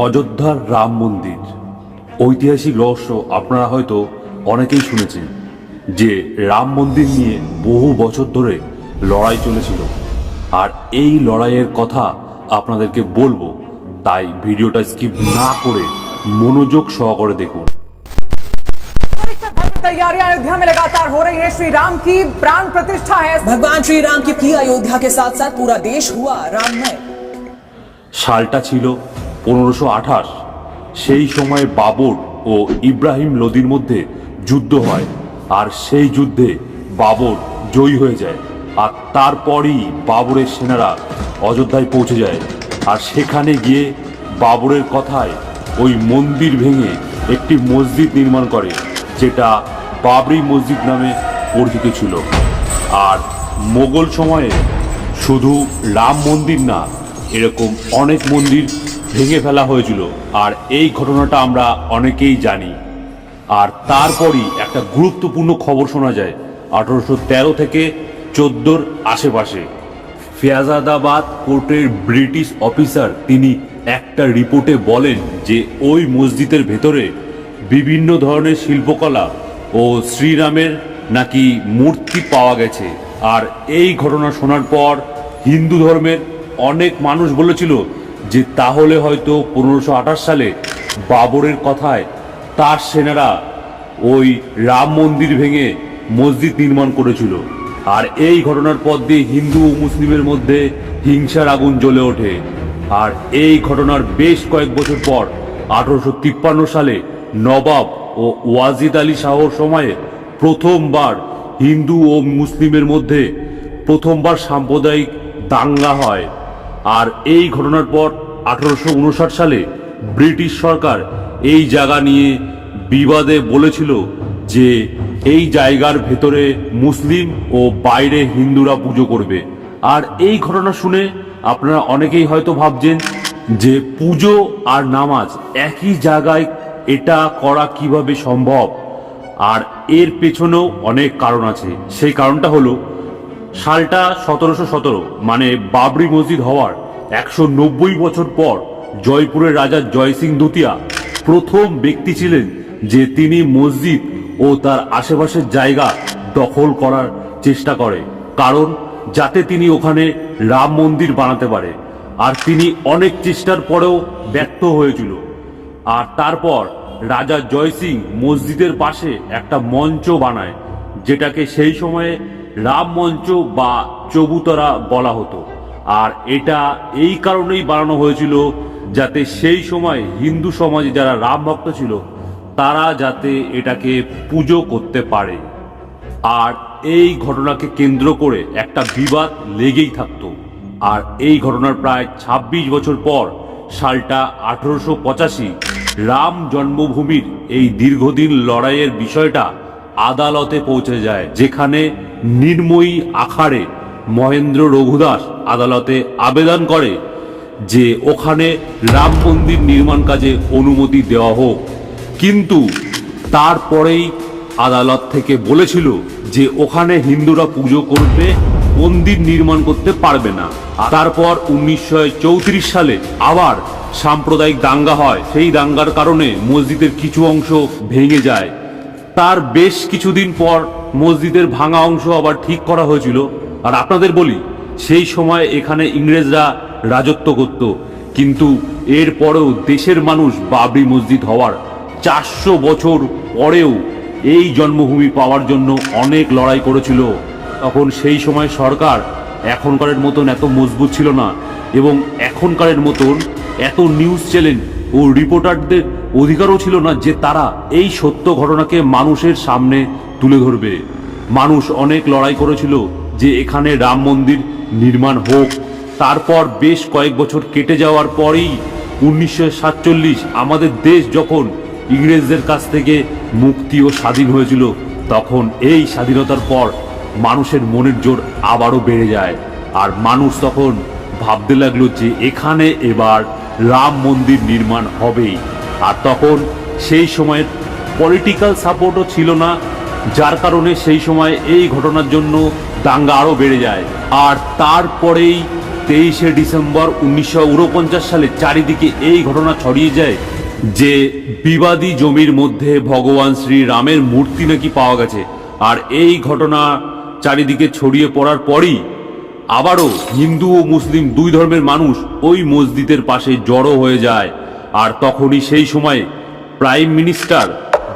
অযোধ্যার রাম মন্দির ঐতিহাসিক রহস্য আপনারা হয়তো অনেকেই শুনেছেন যে রাম মন্দির নিয়ে বহু বছর ধরে লড়াই চলেছিল আর এই লড়াইয়ের কথা আপনাদেরকে বলবো তাই ভিডিওটা স্কিপ না করে মনোযোগ সহকারে দেখুন तैयारियां अयोध्या में लगातार हो रही है श्री राम की प्राण प्रतिष्ठा है भगवान श्री राम की प्रिय अयोध्या के साथ साथ पूरा देश हुआ राममय সালটা ছিল পনেরোশো আঠাশ। সেই সময় বাবর ও ইব্রাহিম লোদির মধ্যে যুদ্ধ হয়, আর সেই যুদ্ধে বাবর জয়ী হয়ে যায়, আর তারপরই বাবরের সেনারা অযোধ্যায় পৌঁছে যায়। আর সেখানে গিয়ে বাবরের কথায় ওই মন্দির ভেঙে একটি মসজিদ নির্মাণ করে, যেটা বাবরি মসজিদ নামে পরিচিত ছিল। আর মোগল সময়ে শুধু রাম মন্দির না, এরকম অনেক মন্দির ভেঙে ফেলা হয়েছিল। আর এই ঘটনাটা আমরা অনেকেই জানি। আর তারপরই একটা গুরুত্বপূর্ণ খবর শোনা যায়। আঠারোশো তেরো থেকে চোদ্দোর আশেপাশে। ফিয়াজাদাবাদ কোর্টের ব্রিটিশ অফিসার তিনি একটা রিপোর্টে বলেন যে ওই মসজিদের ভেতরে বিভিন্ন ধরনের শিল্পকলা ও শ্রীরামের নাকি মূর্তি পাওয়া গেছে। আর এই ঘটনা শোনার পর হিন্দু ধর্মের অনেক মানুষ বলেছিল যে তাহলে হয়তো পনেরোশো আঠাশ সালে বাবরের কথায় তার সেনারা ওই রাম মন্দির ভেঙে মসজিদ নির্মাণ করেছিল। আর এই ঘটনার পর দিয়ে হিন্দু ও মুসলিমের মধ্যে হিংসার আগুন জ্বলে ওঠে। আর এই ঘটনার বেশ কয়েক বছর পর আঠারোশো তিপ্পান্ন সালে নবাব ও ওয়াজিদ আলী শাহর সময়ে প্রথমবার হিন্দু ও মুসলিমের মধ্যে প্রথমবার সাম্প্রদায়িক দাঙ্গা হয়। আর এই ঘটনার পর আঠারোশো উনষাট সালে ব্রিটিশ সরকার এই জায়গা নিয়ে বিবাদে বলেছিল যে এই জায়গার ভেতরে মুসলিম ও বাইরে হিন্দুরা পুজো করবে। আর এই ঘটনা শুনে আপনারা অনেকেই হয়তো ভাবছেন যে পুজো আর নামাজ একই জায়গায় এটা করা কীভাবে সম্ভব? আর এর পেছনেও অনেক কারণ আছে। সেই কারণটা হলো সালটা সতেরোশো সতেরো মানে বাবরি মসজিদ হওয়ার একশো নব্বই বছর পর জয়পুরের রাজা জয়সিং দুতিয়া প্রথম ব্যক্তি ছিলেন যে তিনি মসজিদ ও তার আশেপাশের জায়গা দখল করার চেষ্টা করে। কারণ যাতে তিনি ওখানে রাম মন্দির বানাতে পারে। আর তিনি অনেক চেষ্টার পরেও ব্যর্থ হয়েছিল। আর তারপর রাজা জয়সিং মসজিদের পাশে একটা মঞ্চ বানায়, যেটাকে সেই সময়ে রাম মঞ্চ বা চবুতরা বলা হতো। আর এটা এই কারণেই বানানো হয়েছিল যাতে সেই সময় হিন্দু সমাজে যারা রাম ভক্ত ছিল, তারা যাতে এটাকে পুজো করতে পারে। আর এই ঘটনাকে কেন্দ্র করে একটা বিবাদ লেগেই থাকতো। আর এই ঘটনার প্রায় ২৬ বছর পর সালটা আঠারোশো পঁচাশি রাম জন্মভূমির এই দীর্ঘদিন লড়াইয়ের বিষয়টা আদালতে পৌঁছে যায়, যেখানে নির্ময়ী আখাড়ে মহেন্দ্র রঘুদাস আদালতে আবেদন করে যে ওখানে রাম মন্দির নির্মাণ কাজে অনুমতি দেওয়া হোক। কিন্তু তারপরেই আদালত থেকে বলেছিল যে ওখানে হিন্দুরা পুজো করবে, মন্দির নির্মাণ করতে পারবে না। তারপর উনিশশো চৌত্রিশ সালে আবার সাম্প্রদায়িক দাঙ্গা হয়। সেই দাঙ্গার কারণে মসজিদের কিছু অংশ ভেঙে যায়। তার বেশ কিছুদিন পর মসজিদের ভাঙা অংশ আবার ঠিক করা হয়েছিল। আর আপনাদের বলি, সেই সময় এখানে ইংরেজরা রাজত্ব করত। কিন্তু এরপরেও দেশের মানুষ বাবরি মসজিদ হওয়ার চারশো বছর পরেও এই জন্মভূমি পাওয়ার জন্য অনেক লড়াই করেছিল। তখন সেই সময় সরকার এখনকারের মতন এত মজবুত ছিল না এবং এখনকারের মতন এত নিউজ চ্যানেল ও রিপোর্টারদের অধিকারও ছিল না যে তারা এই সত্য ঘটনাকে মানুষের সামনে তুলে ধরবে। মানুষ অনেক লড়াই করেছিল যে এখানে রাম মন্দির নির্মাণ হোক। তারপর বেশ কয়েক বছর কেটে যাওয়ার পরেই উনিশশো সাতচল্লিশ আমাদের দেশ যখন ইংরেজদের কাছ থেকে মুক্তি ও স্বাধীন হয়েছিল, তখন এই স্বাধীনতার পর মানুষের মনের জোর আবারও বেড়ে যায়। আর মানুষ তখন ভাবতে লাগল যে এখানে এবার রাম মন্দির নির্মাণ হবেই। আর তখন সেই সময়ের পলিটিক্যাল সাপোর্টও ছিল না, যার কারণে সেই সময় এই ঘটনার জন্য দাঙ্গা আরও বেড়ে যায়। আর তারপরেই তেইশে ডিসেম্বর উনিশশো উনপঞ্চাশ সালে চারিদিকে এই ঘটনা ছড়িয়ে যায় যে বিবাদী জমির মধ্যে ভগবান শ্রী রামের মূর্তি নাকি পাওয়া গেছে। আর এই ঘটনা চারিদিকে ছড়িয়ে পড়ার পরই আবারও হিন্দু ও মুসলিম দুই ধর্মের মানুষ ওই মসজিদের পাশে জড়ো হয়ে যায়। আর তখনই সেই সময় প্রাইম মিনিস্টার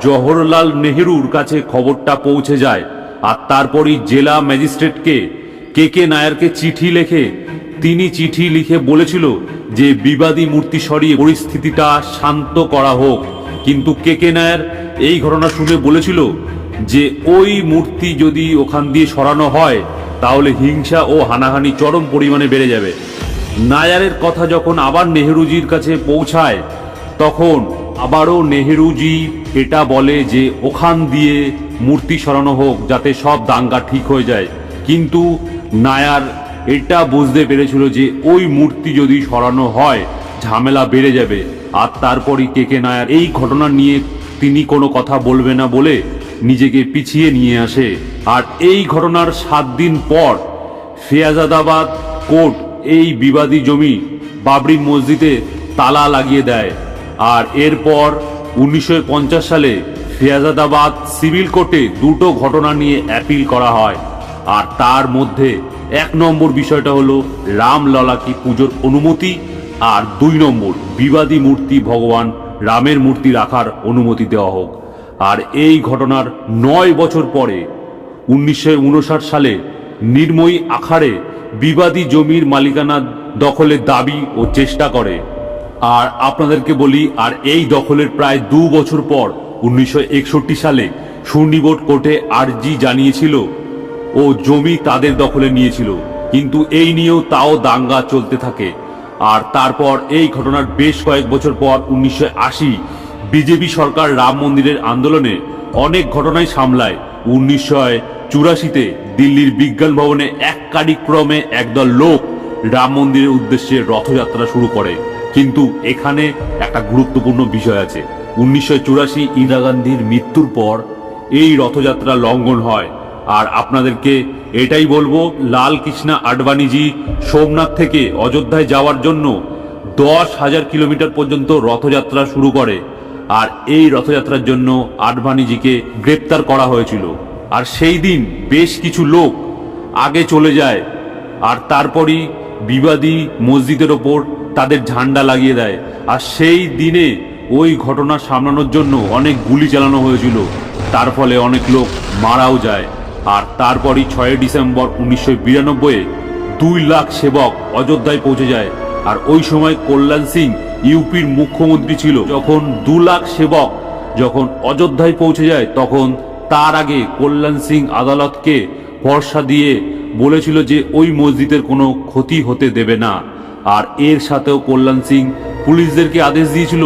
জওহরলাল নেহরুর কাছে খবরটা পৌঁছে যায় আর তারপরই জেলা ম্যাজিস্ট্রেটকে কে কে নায়ারকে চিঠি লেখে। তিনি চিঠি লিখে বলেছিল যে বিবাদী মূর্তি সরিয়ে পরিস্থিতিটা শান্ত করা হোক। কিন্তু কে কে নায়ার এই ঘটনা শুনে বলেছিল যে ওই মূর্তি যদি ওখান দিয়ে সরানো হয়, তাহলে হিংসা ও হানাহানি চরম পরিমাণে বেড়ে যাবে। নায়ারের কথা যখন আবার নেহেরুজির কাছে পৌঁছায়, তখন আবারও নেহেরুজি এটা বলে যে ওখান দিয়ে মূর্তি সরানো হোক, যাতে সব দাঙ্গা ঠিক হয়ে যায়। কিন্তু নায়ার এটা বুঝতে পেরেছিল যে ওই মূর্তি যদি সরানো হয়, ঝামেলা বেড়ে যাবে। আর তারপরই কে কে নায়ার এই ঘটনা নিয়ে তিনি কোনো কথা বলবে না বলে নিজেকে পিছিয়ে নিয়ে আসে। আর এই ঘটনার সাত দিন পর ফিয়াজাদাবাদ কোর্ট এই বিবাদী জমি বাবরি মসজিদে তালা লাগিয়ে দেয়। আর এরপর উনিশশো পঞ্চাশ সালে ফিয়াজাদাবাদ সিভিল কোর্টে দুটো ঘটনা নিয়ে অ্যাপিল করা হয়। আর তার মধ্যে এক নম্বর বিষয়টা হলো রামললা কি পুজোর অনুমতি আর দুই নম্বর বিবাদী মূর্তি ভগবান রামের মূর্তি রাখার অনুমতি দেওয়া হোক। আর এই ঘটনার নয় বছর পরে উনিশশো উনষাট সালে নির্ময়ী আখাড়ে বিবাদী জমির মালিকানা দখলের দাবি ও চেষ্টা করে। আর আপনাদেরকে বলি, আর এই দখলের প্রায় দু বছর পর, উনিশশো সালে সুনিবোট কোর্টে আর্জি জানিয়েছিল ও জমি তাদের দখলে নিয়েছিল। কিন্তু এই নিয়েও তাও দাঙ্গা চলতে থাকে। আর তারপর এই ঘটনার বেশ কয়েক বছর পর, উনিশশো আশি, বিজেপি সরকার রাম মন্দিরের আন্দোলনে অনেক ঘটনাই সামলায়। উনিশশো চুরাশিতে দিল্লির বিজ্ঞান ভবনে এক কারিক্রমে একদল লোক রাম মন্দিরের উদ্দেশ্যে রথযাত্রা শুরু করে। কিন্তু এখানে একটা গুরুত্বপূর্ণ বিষয় আছে। উনিশশো চুরাশি ইন্দিরা গান্ধীর মৃত্যুর পর এই রথযাত্রা লঙ্ঘন হয়। আর আপনাদেরকে এটাই বলব লাল কৃষ্ণা আডবাণীজি সোমনাথ থেকে অযোধ্যায় যাওয়ার জন্য দশ হাজার কিলোমিটার পর্যন্ত রথযাত্রা শুরু করে। আর এই রথযাত্রার জন্য আডবাণীজিকে গ্রেপ্তার করা হয়েছিল। আর সেই দিন বেশ কিছু লোক আগে চলে যায়, আর তারপরই বিবাদী মসজিদের ওপর তাদের ঝান্ডা লাগিয়ে দেয়। আর সেই দিনে ওই ঘটনা সামলানোর জন্য অনেক গুলি চালানো হয়েছিল। তার ফলে অনেক লোক মারাও যায়। আর তারপরই ছয় ডিসেম্বর উনিশশো বিরানব্বই দুই লাখ সেবক অযোধ্যায় পৌঁছে যায়। আর ওই সময় কল্যাণ সিং ইউপির মুখ্যমন্ত্রী ছিল। যখন দু লাখ সেবক যখন অযোধ্যায় পৌঁছে যায়, তখন তার আগে কল্যাণ সিং আদালতকে ভরসা দিয়ে বলেছিল যে ওই মসজিদের কোনো ক্ষতি হতে দেবে না। আর এর সাথেও কল্যাণ সিং পুলিশদেরকে আদেশ দিয়েছিল,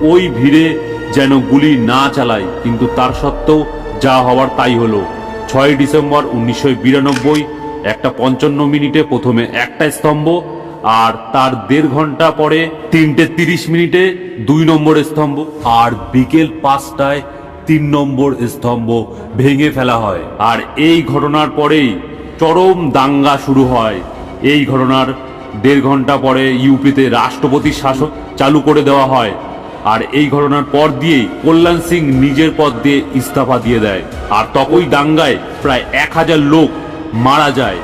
ওই ভিড়ে যেন গুলি না চালায়। কিন্তু তার সত্ত্বেও যা হওয়ার তাই হলো। ছয় ডিসেম্বর উনিশশো বিরানব্বই, একটা পঞ্চান্ন মিনিটে প্রথমে একটা স্তম্ভ, আর তার দেড় ঘণ্টা পরে তিনটে তিরিশ মিনিটে দুই নম্বর স্তম্ভ, আর বিকেল পাঁচটায় তিন নম্বর স্তম্ভ ভেঙে ফেলা হয়। আর এই ঘটনার পরেই চরম দাঙ্গা শুরু হয়। এই ঘটনার দেড় ঘণ্টা পরে ইউপিতে রাষ্ট্রপতি শাসক চালু করে দেওয়া হয়। আর এই ঘটনার পর দিয়েই কল্যাণ সিং নিজের পদ দিয়ে ইস্তফা দিয়ে দেয়। আর তখনই দাঙ্গায় প্রায় এক হাজার লোক মারা যায়।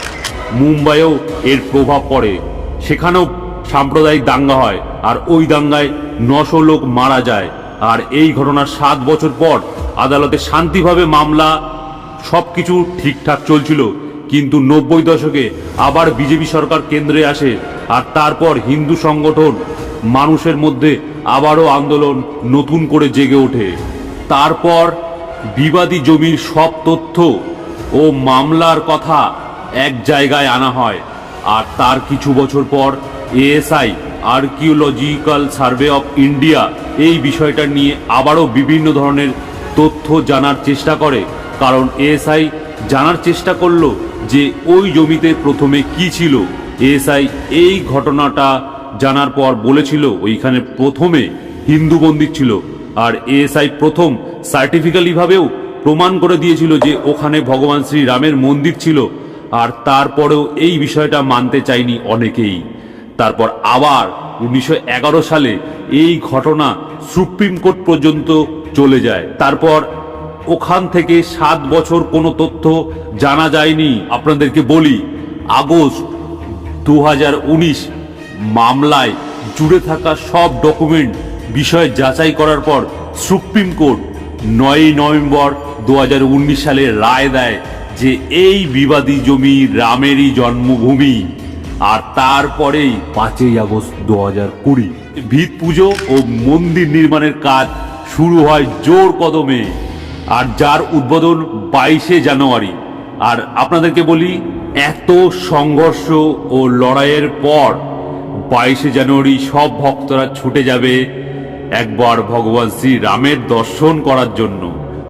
মুম্বাইয়েও এর প্রভাব পড়ে। সেখানেও সাম্প্রদায়িক দাঙ্গা হয়। আর ওই দাঙ্গায় নশো লোক মারা যায়। আর এই ঘটনার সাত বছর পর আদালতে শান্তিভাবে মামলা, সবকিছু ঠিকঠাক চলছিল, কিন্তু নব্বই দশকে আবার বিজেপি সরকার কেন্দ্রে আসে, আর তারপর হিন্দু সংগঠন মানুষের মধ্যে আবারও আন্দোলন নতুন করে জেগে ওঠে। তারপর বিবাদী জমির সব তথ্য ও মামলার কথা এক জায়গায় আনা হয়, আর তার কিছু বছর পর ASI archaeological survey of India এই বিষয়টা নিয়ে আবারও বিভিন্ন ধরনের তথ্য জানার চেষ্টা করে, কারণ এএসআই জানার চেষ্টা করল যে ওই জমিতে প্রথমে কি ছিল। এএসআই এই ঘটনাটা জানার পর বলেছিল ওইখানে প্রথমে হিন্দু মন্দির ছিল, আর এএসআই প্রথম সার্টিফিক্যালি ভাবেও প্রমাণ করে দিয়েছিল যে ওখানে ভগবান শ্রী রামের মন্দির ছিল, আর তারপরেও এই বিষয়টা মানতে চায়নি অনেকেই। তারপর আবার উনিশশো এগারো সালে এই ঘটনা সুপ্রিম কোর্ট পর্যন্ত চলে যায়। তারপর ওখান থেকে সাত বছর কোনো তথ্য জানা যায়নি। আপনাদেরকে বলি, আগস্ট দুহাজার উনিশ মামলায় জুড়ে থাকা সব ডকুমেন্ট বিষয় যাচাই করার পর সুপ্রিম কোর্ট নয়ই নভেম্বর দু হাজার উনিশ সালে রায় দেয় যে এই বিবাদী জমি রামেরই জন্মভূমি আর তারপরেই পাঁচই আগস্ট দু হাজার কুড়ি। ভিত পুজো ও মন্দির নির্মাণের কাজ শুরু হয় জোর কদমে। আর যার উদ্বোধন বাইশে জানুয়ারি। আর আপনাদেরকে বলি, এত সংঘর্ষ ও লড়াইয়ের পর বাইশে জানুয়ারি সব ভক্তরা ছুটে যাবে একবার ভগবান শ্রী রামের দর্শন করার জন্য।